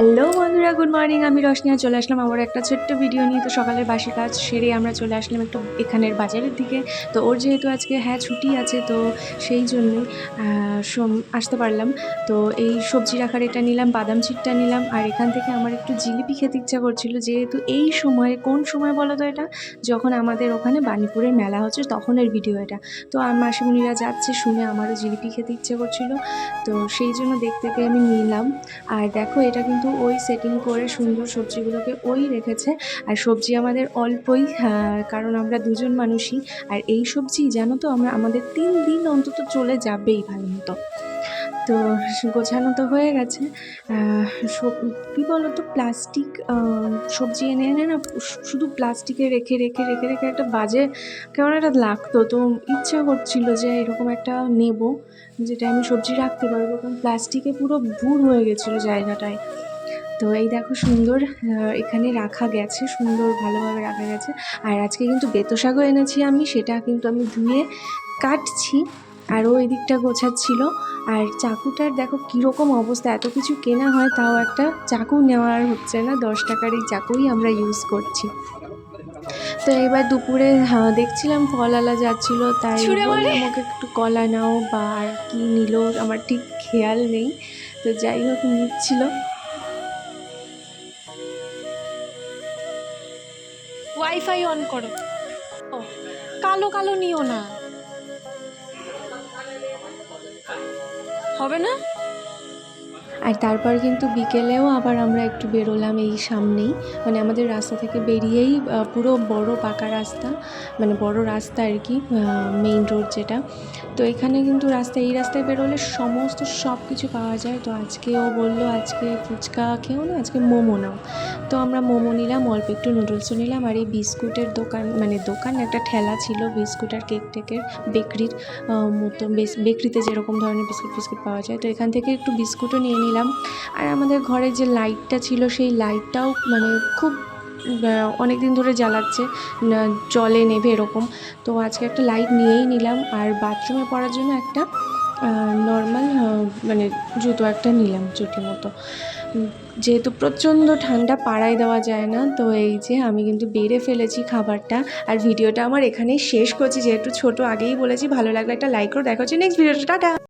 Hello বন্ধুরা good morning আমি রশনিয়া চলে আসলাম আবার একটা ছোট্ট ভিডিও নিয়ে। তো সকালের বাসি কাজ সেরে আমরা চলে আসলাম একটু এখানের বাজারের দিকে। তো ওর যেহেতু আজকে হ্যাঁ ছুটি আছে, তো সেই সোম- আসতে পারলাম। তো এই সবজি রাখার এটা নিলাম, বাদাম চিটটা নিলাম, আর এখান থেকে আমার একটু জিলিপি খেতে ইচ্ছা করছিল। যেহেতু এই সময়, কোন সময় বলো তো এটা? যখন আমাদের ওখানে বানিপুরের মেলা হচ্ছে, তখনের ভিডিও এটা। তো মাসিমণিরা যাচ্ছে শুনে আমারও জিলিপি খেতে ইচ্ছে করছিল। তো সেই জন্য দেখতে পেয়ে আমি নিলাম। আর দেখো, এটা কিন্তু ওই সেটিং করে সুন্দর সবজিগুলোকে ওই রেখেছে। আর সবজি আমাদের অল্পই কারণ আমরা দুজন মানুষই। আর এই সবজি জানো তো, আমরা আমাদের তিন দিন অন্তত চলে যাবেই ভালো মতো। তো গোছানো তো হয়ে গেছে। কী বলো তো প্লাস্টিক সবজি এনে এনে না শুধু প্লাস্টিকে রেখে রেখে রেখে রেখে একটা বাজে কেমন একটা লাগতো। তো ইচ্ছা করছিল যে এরকম একটা নেব, যেটা আমি সবজি রাখতে পারব, কারণ প্লাস্টিকে পুরো ভুর হয়ে গেছিল জায়গাটায়। তো এই দেখো সুন্দর এখানে রাখা গেছে সুন্দর ভালোভাবে রাখা গেছে। আর আজকে কিন্তু বেতো শাকও এনেছি আমি সেটা কিন্তু আমি ধুয়ে কাটছি। আর ওই দিকটা গোছাচ্ছিল। আর চাকুটার দেখো কীরকম অবস্থা এত কিছু কেনা হয় তাও একটা চাকু নেওয়ার হচ্ছে না দশ টাকার এই চাকুই আমরা ইউজ করছি। তো এবার দুপুরে দেখছিলাম ফলালা যাচ্ছিল তাই? বললাম ওকে একটু কলা নাও বা আর কি নিল আমার ঠিক খেয়াল নেই। তো যাই হোক নিচ্ছিল। ওয়াইফাই অন করো। কালো কালো নিও না। হবে না? আর তারপর কিন্তু বিকেলেও আবার আমরা একটু বেরোলাম এই সামনেই। মানে আমাদের রাস্তা থেকে বেরিয়েই পুরো বড় পাকা রাস্তা মানে বড় রাস্তা আর কি মেইন রোড যেটা। তো এখানে কিন্তু রাস্তা, এই রাস্তায় বেরোলে সমস্ত সব কিছু পাওয়া যায়। তো আজকে ও বলল, আজকে ফুচকা খেও না, আজকে মোমো নাও। তো আমরা মোমো নিলাম, অল্প একটু নুডলসও নিলাম। আর এই বিস্কুটের দোকান মানে দোকান একটা ঠেলা ছিল, বিস্কুট আর কেক টেকের বেকরির মতো বেকরিতে যেরকম ধরনের বিস্কুট ফিস্কুট পাওয়া যায়। তো এখান থেকে একটু বিস্কুটও নিয়ে নিলাম। আর আমাদের ঘরে যে লাইটটা ছিল, সেই লাইটটাও মানে খুব অনেক দিন ধরে জ্বালাচ্ছে জলে নেভে এরকম। তো আজকে একটা লাইট নিয়েই নিলাম। আর বাথরুমে পড়ার জন্য একটা নর্মাল মানে জুতো একটা নিলাম চটি মতো। যেহেতু প্রচণ্ড ঠান্ডা পাড়ায় দেওয়া যায় না, তো এই যে আমি কিন্তু বেড়ে ফেলেছি খাবারটা। আর ভিডিওটা আমার এখানেই শেষ করছি। যেহেতু ছোট আগেই বলেছি, ভালো লাগলে একটা লাইক করে দেখা হচ্ছে নেক্সট ভিডিওটা টাটা!